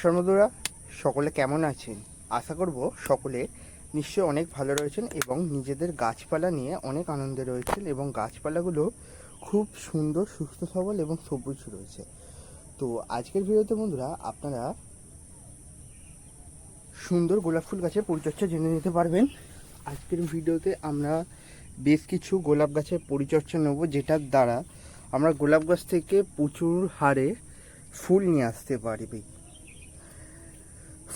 নমস্কার বন্ধুরা সকলে কেমন আছেন? আশা করব সকলে নিশ্চয়ই অনেক ভালো রয়েছেন এবং নিজেদের গাছপালা নিয়ে অনেক আনন্দে রয়েছেন এবং গাছপালাগুলো খুব সুন্দর, সুস্থ সবল এবং সবুজ রয়েছে। তো আজকের ভিডিওতে বন্ধুরা আপনারা সুন্দর গোলাপ ফুল গাছের পরিচর্যা জেনে নিতে পারবেন। আজকের ভিডিওতে আমরা বেশ কিছু গোলাপ গাছের পরিচর্যা নেব, যেটার দ্বারা আমরা গোলাপ গাছ থেকে প্রচুর হারে ফুল নিয়ে আসতে পারবি।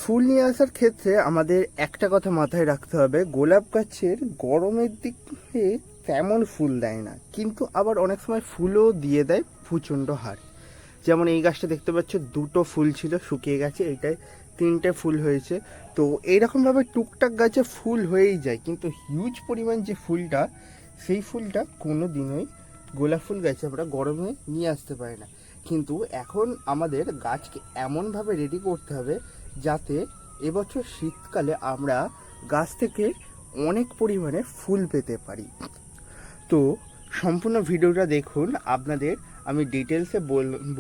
ফুল নিয়ে আসার ক্ষেত্রে আমাদের একটা কথা মাথায় রাখতে হবে, গোলাপ গাছের গরমের দিকে তেমন ফুল দেয় না, কিন্তু আবার অনেক সময় ফুলও দিয়ে দেয় প্রচণ্ড হার। যেমন এই গাছটা দেখতে পাচ্ছ, দুটো ফুল ছিল, শুকিয়ে গেছে এটায় তিনটে ফুল হয়েছে। তো এইরকমভাবে টুকটাক গাছে ফুল হয়েই যায়, কিন্তু হিউজ পরিমাণ যে ফুলটা, সেই ফুলটা কোনো দিনই গোলাপ ফুল গাছে আমরা গরমে নিয়ে আসতে পারি না। কিন্তু এখন আমাদের গাছকে এমনভাবে রেডি করতে হবে যাতে এবছর শীতকালে আমরা গাছ থেকে অনেক পরিমাণে ফুল পেতে পারি। তো সম্পূর্ণ ভিডিওটা দেখুন। আপনাদের আমি ডিটেলসে বলব,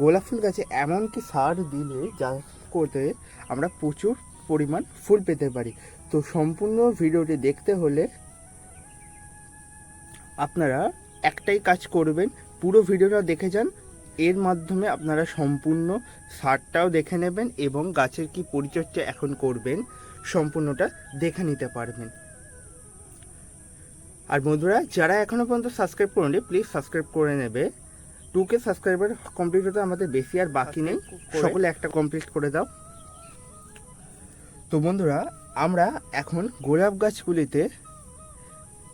গোলাপ ফুল গাছে এমন কি সার দিলে যা করতে আমরা প্রচুর পরিমাণ ফুল পেতে পারি। তো সম্পূর্ণ ভিডিওটি দেখতে হলে আপনারা একটাই কাজ করবেন, পুরো ভিডিওটা দেখে যান এর মাধ্যমে আপনারা সম্পূর্ণ সারটাও দেখে নেবেন এবং গাছের কি পরিচর্যা এখন করবেন সম্পূর্ণটা দেখে নিতে পারবেন। আর বন্ধুরা যারা এখনও পর্যন্ত সাবস্ক্রাইব করেনি প্লিজ সাবস্ক্রাইব করে নেবে। টু কে সাবস্ক্রাইবার কমপ্লিট হতে আমাদের বেশি আর বাকি নেই। সকলে একটা কমপ্লিট করে দাও। তো বন্ধুরা আমরা এখন গোলাপ গাছগুলিতে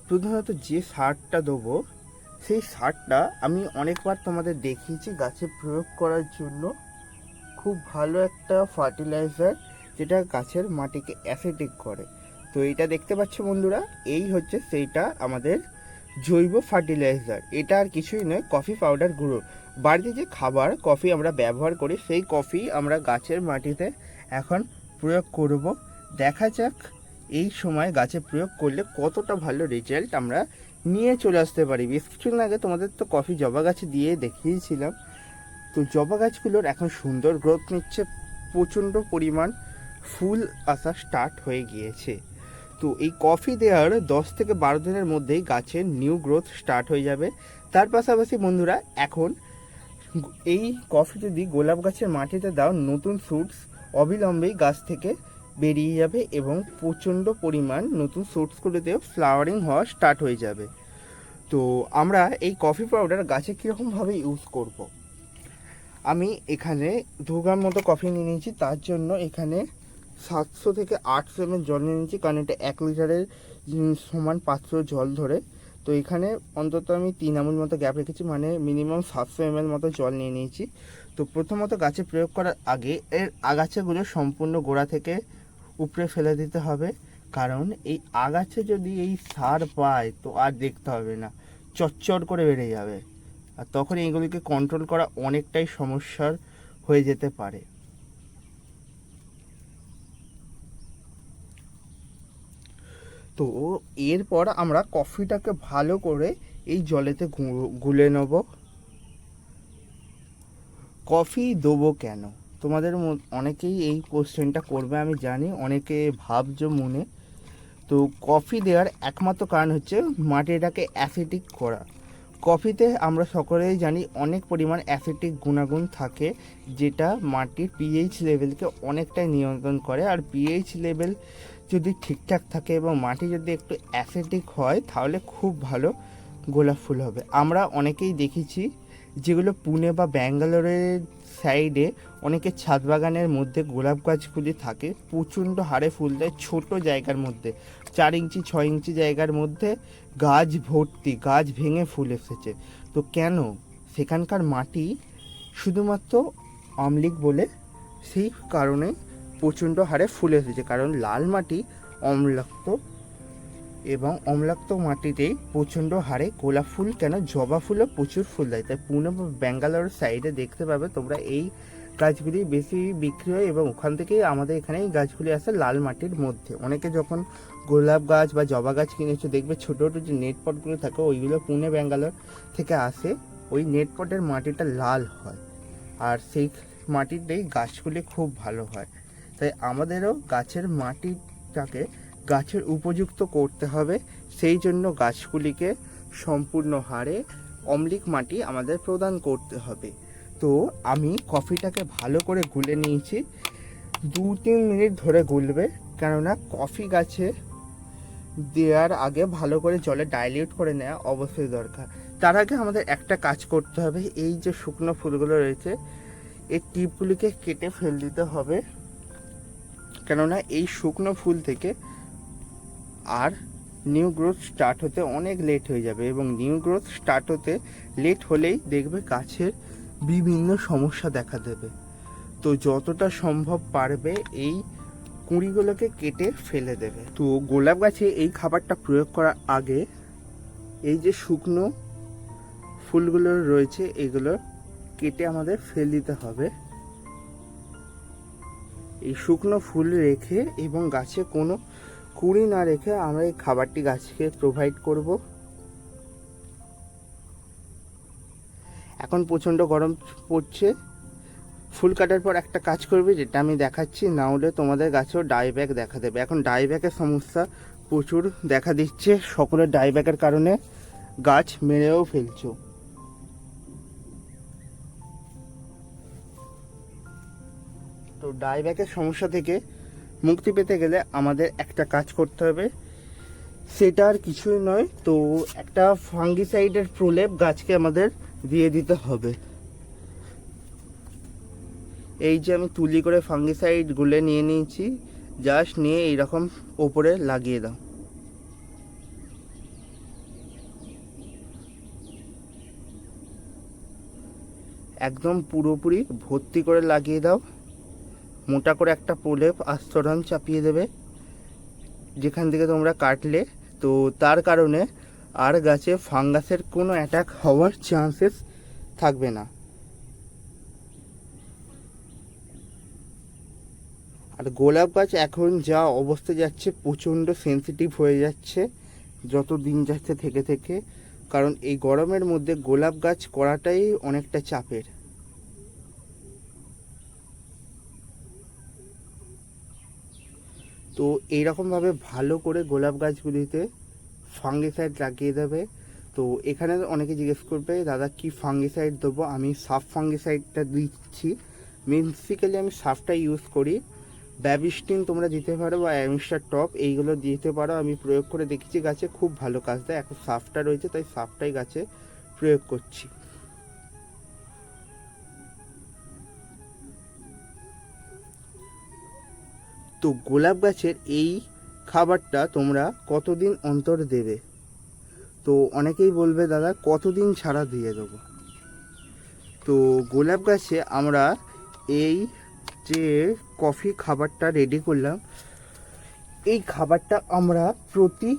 প্রধানত যে সারটা দেবো সেই সারটা আমি অনেকবার তোমাদের দেখিয়েছি গাছে প্রয়োগ করার জন্য। খুব ভালো একটা ফার্টিলাইজার যেটা গাছের মাটিকে অ্যাসিডিক করে। তো এটা দেখতে পাচ্ছ বন্ধুরা, এই হচ্ছে সেইটা আমাদের জৈব ফার্টিলাইজার এটা আর কিছুই নয় কফি পাউডার গুঁড়ো। বাড়িতে যে খাবার কফি আমরা ব্যবহার করি, সেই কফি আমরা গাছের মাটিতে এখন প্রয়োগ করব। দেখা যাক এই সময় গাছে প্রয়োগ করলে কতটা ভালো রেজাল্ট আমরা নিয়ে চলে আসতে পারি। বেশ কিছুদিন আগে তোমাদের তো কফি জবা গাছ দিয়ে দেখিয়েছিলাম। তো জবা গাছগুলোর এখন সুন্দর গ্রোথ নিচ্ছে। প্রচণ্ড পরিমাণ ফুল আসা স্টার্ট হয়ে গিয়েছে। তো এই কফি দেওয়ার দশ থেকে বারো দিনের মধ্যেই গাছের নিউ গ্রোথ স্টার্ট হয়ে যাবে। তার পাশাপাশি বন্ধুরা, এখন এই কফি যদি গোলাপ গাছের মাটিতে দাও, নতুন ফ্রুটস অবিলম্বেই গাছ থেকে বেরিয়ে যাবে এবং প্রচণ্ড পরিমাণ নতুন সোর্সগুলোতেও ফ্লাওয়ারিং হওয়া স্টার্ট হয়ে যাবে। তো আমরা এই কফি পাউডার গাছে কীরকমভাবে ইউজ করব। আমি এখানে দু গ্রাম মতো কফি নিয়ে নিয়েছি, তার জন্য এখানে সাতশো থেকে আটশো এম জল নিয়ে নিয়েছি, কারণ এটা এক লিটারের সমান পাত্র জল ধরে। তো এখানে অন্তত আমি তিন আমুল মতো গ্যাপ রেখেছি মানে মিনিমাম সাতশো এম মতো জল নিয়ে নিয়েছি। তো প্রথমত গাছে প্রয়োগ করার আগে এর আগাছাগুলো সম্পূর্ণ গোড়া থেকে উপরে ফেলে দিতে হবে। কারণ এই আগাছা যদি এই সার পায়, তো আর দেখতে হবে না। চচ্চর করে বেড়ে যাবে। আর তখন এইগুলিকে কন্ট্রোল করা অনেকটাই সমস্যার হয়ে যেতে পারে। তো এরপর আমরা কফিটাকে ভালো করে এই জলেতে গুলে নেব। কফি দেবো কেন? তোমাদের অনেকেই এই কোশ্চেনটা করবে, আমি জানি, অনেকে ভাবছ মনে। তো কফি দেওয়ার একমাত্র কারণ হচ্ছে মাটিটাকে অ্যাসিডিক করা। কফিতে আমরা সকলেই জানি অনেক পরিমাণ অ্যাসিডিক গুণাগুণ থাকে, যেটা মাটির পিএইচ লেভেলকে অনেকটাই নিয়ন্ত্রণ করে। আর পিএইচ লেভেল যদি ঠিকঠাক থাকে এবং মাটি যদি একটু অ্যাসিডিক হয়, তাহলে খুব ভালো গোলাপ ফুল হবে। আমরা অনেকেই দেখেছি যেগুলো পুনে বা ব্যাঙ্গালোরের সাইডে অনেকে ছাদ বাগানের মধ্যে গোলাপ গাছগুলি থাকে, প্রচণ্ড হারে ফুল দেয় ছোটো জায়গার মধ্যে। চার ইঞ্চি, ছয় ইঞ্চি জায়গার মধ্যে গাছ ভর্তি, গাছ ভেঙে ফুল এসেছে। তো কেন? সেখানকার মাটি শুধুমাত্র অম্লিক বলে সেই কারণে প্রচণ্ড হারে ফুল এসেছে। কারণ লাল মাটি অম্লাক্ত এবং অম্লাক্ত মাটিতেই প্রচণ্ড হারে গোলাপ ফুল, কেন জবা ফুলও প্রচুর ফুল দেয়। তাই পুনে বা ব্যাঙ্গালোর সাইডে দেখতে পাবে তোমরা এই গাছগুলি বেশি বিক্রি হয় এবং ওখান থেকেই আমাদের এখানে এই গাছগুলি আসে লাল মাটির মধ্যে। অনেকে যখন গোলাপ গাছ বা জবা গাছ কিনেছো, দেখবে ছোটো ছোটো যে নেট পটগুলো থাকে, ওইগুলো পুনে ব্যাঙ্গালোর থেকে আসে। ওই নেট পটের মাটিটা লাল হয় আর সেই মাটিতেই গাছগুলি খুব ভালো হয়। তাই আমাদেরও গাছের মাটিটাকে গাছের উপযুক্ত করতে হবে। সেই জন্য গাছগুলিকে সম্পূর্ণ হারে অম্লিক মাটি আমাদের প্রদান করতে হবে। তো আমি কফিটাকে ভালো করে গুলে নিয়েছি। দু তিন মিনিট ধরে গুলবে, কেননা কফি গাছে দেওয়ার আগে ভালো করে জলে ডাইলিউট করে নেওয়া অবশ্যই দরকার। তার আগে আমাদের একটা কাজ করতে হবে, এই যে শুকনো ফুলগুলো রয়েছে, এই টিপগুলিকে কেটে ফেল দিতে হবে। কেননা এই শুকনো ফুল থেকে আর নিউ গ্রোথ স্টার্ট হতে অনেক লেট হয়ে যাবে এবং নিউ গ্রোথ স্টার্ট হতে লেট হলেই দেখবে গাছের বিভিন্ন সমস্যা দেখা দেবে। তো যতটা সম্ভব পারবে এই কুঁড়িগুলোকে কেটে ফেলে দেবে। তো গোলাপ গাছে এই খাবারটা প্রয়োগ করার আগে এই যে শুকনো ফুলগুলো রয়েছে, এগুলো কেটে আমাদের ফেল দিতে হবে। এই শুকনো ফুল রেখে এবং গাছে কোনো কুড়ি না রেখে আমরা এই খাবারটি গাছকে প্রোভাইড করব। এখন প্রচণ্ড গরম পড়ছে। ফুল কাটার পর একটা কাজ করবে, যেটা আমি দেখাচ্ছি। না হলে তোমাদের গাছেও ডাইব্যাক দেখা দেবে। এখন ডাইব্যাকের সমস্যা প্রচুর দেখা দিচ্ছে সকলের ডাইব্যাকের কারণে। গাছ মেরেও ফেলছো। তো ডাইব্যাকের সমস্যা থেকে মুক্তি পেতে গেলে আমাদের একটা কাজ করতে হবে। সেটা আর কিছুই নয়, তো একটা ফাঙ্গিসাইডের প্রলেপ গাছকে আমাদের দিয়ে দিতে হবে। এই যে আমি তুলি করে ফাঙ্গিসাইড গুলে নিয়ে নিয়েছি, জাস্ট নিয়ে এইরকম ওপরে লাগিয়ে দাও। একদম পুরোপুরি ভর্তি করে লাগিয়ে দাও। মোটা করে একটা প্রলেপ আস্তরণ চাপিয়ে দেবে, যেখান থেকে তোমরা কাটলে। তো তার কারণে আর গাছে ফাঙ্গাসের কোনো অ্যাটাক হওয়ার চান্সেস থাকবে না। আর গোলাপ গাছ এখন যা অবস্থা যাচ্ছে প্রচণ্ড সেন্সিটিভ হয়ে যাচ্ছে, যত দিন যাচ্ছে থেকে থেকে। কারণ এই গরমের মধ্যে গোলাপ গাছ করাটাই অনেকটা চাপের। তো এইরকমভাবে ভালো করে গোলাপ গাছগুলিতে ফাঙ্গিসাইড লাগিয়ে দেবে। তো এখানে অনেকে জিজ্ঞেস করবে, দাদা, কি ফাঙ্গিসাইড দেবো? আমি সাফ ফাঙ্গিসাইডটা দিচ্ছি। বেসিক্যালি আমি সাফটা ইউজ করি। ব্যাবিস্টিন তোমরা দিতে পারো বা অ্যামিস্টার টপ এইগুলো দিতে পারো। আমি প্রয়োগ করে দেখেছি, গাছে খুব ভালো কাজ দেয়। এখন সাফটা রয়েছে, তাই সাফটাই গাছে প্রয়োগ করছি। তো গোলাপ গাছের এই খাবারটা তোমরা কতদিন অন্তর দেবে? তো অনেকেই বলবে, দাদা, কতদিন ছাড়া দিয়ে দেবো? তো গোলাপ গাছে আমরা এই যে কফি খাবারটা রেডি করলাম, এই খাবারটা আমরা প্রতি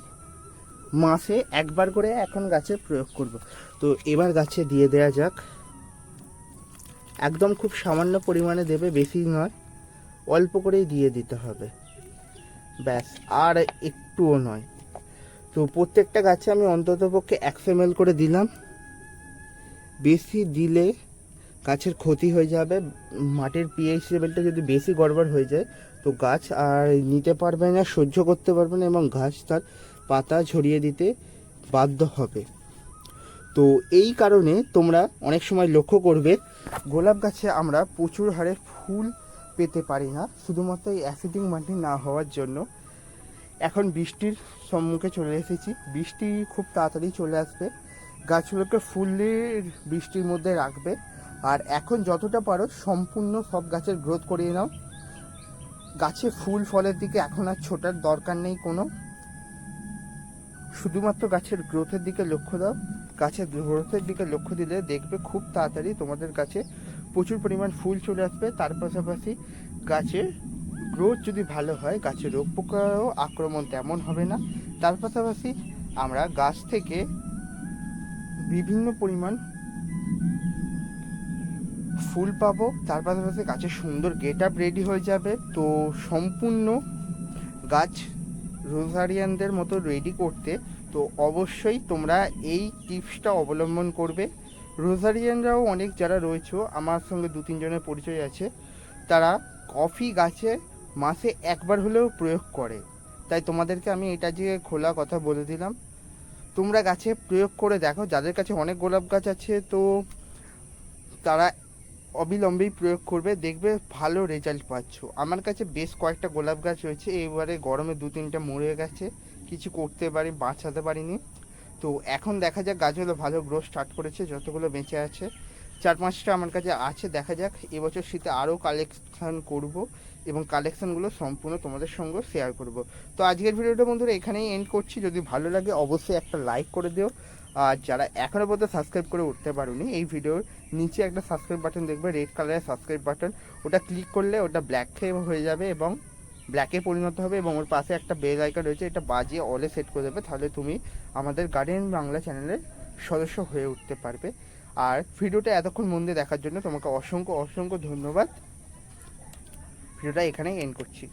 মাসে একবার করে এখন গাছে প্রয়োগ করব। তো এবার গাছে দিয়ে দেয়া যাক। একদম খুব সামান্য পরিমাণে দেবে, বেশি নয়। অল্প করেই দিয়ে দিতে হবে। ব্যাস, আর একটুও নয়। তো প্রত্যেকটা গাছে আমি অন্তত পক্ষে একশো এম করে দিলাম। বেশি দিলে গাছের ক্ষতি হয়ে যাবে। মাটির পিএইচ লেভেলটা যদি বেশি গড়বড় হয়ে যায়, তো গাছ আর নিতে পারবে না, সহ্য করতে পারবে না এবং গাছ তার পাতা ঝরিয়ে দিতে বাধ্য হবে। তো এই কারণে তোমরা অনেক সময় লক্ষ্য করবে, গোলাপ গাছে আমরা প্রচুর হারে ফুল পেতে পারি না। শুধুমাত্র এই অ্যাসিডিং মাটি না হওয়ার জন্য এখন বৃষ্টির সম্মুখে চলে এসেছি। বৃষ্টি খুব তাড়াতাড়ি চলে আসবে। গাছগুলোকে ফুলের বৃষ্টির মধ্যে রাখবে। আর এখন যতটা পারো সম্পূর্ণ সব গাছের গ্রোথ করিয়ে নাও। গাছে ফুল ফলের দিকে এখন আর ছোটার দরকার নেই কোনো। শুধুমাত্র গাছের গ্রোথের দিকে লক্ষ্য দাও। গাছের গ্রোথের দিকে লক্ষ্য দিলে দেখবে খুব তাড়াতাড়ি তোমাদের কাছে প্রচুর পরিমাণ ফুল চলে আসবে। তার পাশাপাশি গাছের গ্রোথ যদি ভালো হয়, গাছের রোগ পোকারও আক্রমণ তেমন হবে না। তার পাশাপাশি আমরা গাছ থেকে বিভিন্ন পরিমাণ ফুল পাবো। তার পাশাপাশি গাছের সুন্দর গেট আপ রেডি হয়ে যাবে। তো সম্পূর্ণ গাছ রোজারিয়ানদের মতো রেডি করতে তো অবশ্যই তোমরা এই টিপসটা অবলম্বন করবে। রোজারিয়ানরাও অনেক যারা রয়েছে, আমার সঙ্গে দু তিনজনের পরিচয় আছে, তারা কফি গাছে মাসে একবার হলেও প্রয়োগ করে। তাই তোমাদেরকে আমি এটা যে খোলা কথা বলে দিলাম, তোমরা গাছে প্রয়োগ করে দেখো, যাদের কাছে অনেক গোলাপ গাছ আছে, তো তারা অবিলম্বেই প্রয়োগ করবে, দেখবে ভালো রেজাল্ট পাচ্ছ। আমার কাছে বেশ কয়েকটা গোলাপ গাছ রয়েছে, এবারে গরমে দু তিনটা মরে গেছে, কিছু করতে পারি, বাঁচাতে পারিনি। তো এখন দেখা যাক গাছগুলো ভালো গ্রো স্টার্ট করেছে, যতগুলো বেঁচে আছে। চার পাঁচটা আমার কাছে আছে, দেখা যাক। এবছর শীতে আরও কালেকশন করব এবং কালেকশনগুলো সম্পূর্ণ তোমাদের সঙ্গে শেয়ার করব। তো আজকের ভিডিওটা বন্ধুরা এখানেই এন্ড করছি। যদি ভালো লাগে অবশ্যই একটা লাইক করে দিও। আর যারা এখনও পর্যন্ত সাবস্ক্রাইব করে উঠতে পারোনি, এই ভিডিওর নিচে একটা সাবস্ক্রাইব বাটন দেখবে রেড কালারের সাবস্ক্রাইব বাটন ওটা ক্লিক করলে ওটা ব্ল্যাক হয়ে যাবে এবং ব্ল্যাকে পরিণত হবে এবং ওর পাশে একটা বেল আইকন রয়েছে, এটা বাজিয়ে অলে সেট করে দেবে, তাহলে তুমি আমাদের গার্ডেন বাংলা চ্যানেলের সদস্য হয়ে উঠতে পারবে। আর ভিডিওটা এতক্ষণ মন দিয়ে দেখার জন্য তোমাকে অসংখ্য অসংখ্য ধন্যবাদ। ভিডিওটা এখানেই এন্ড করছি।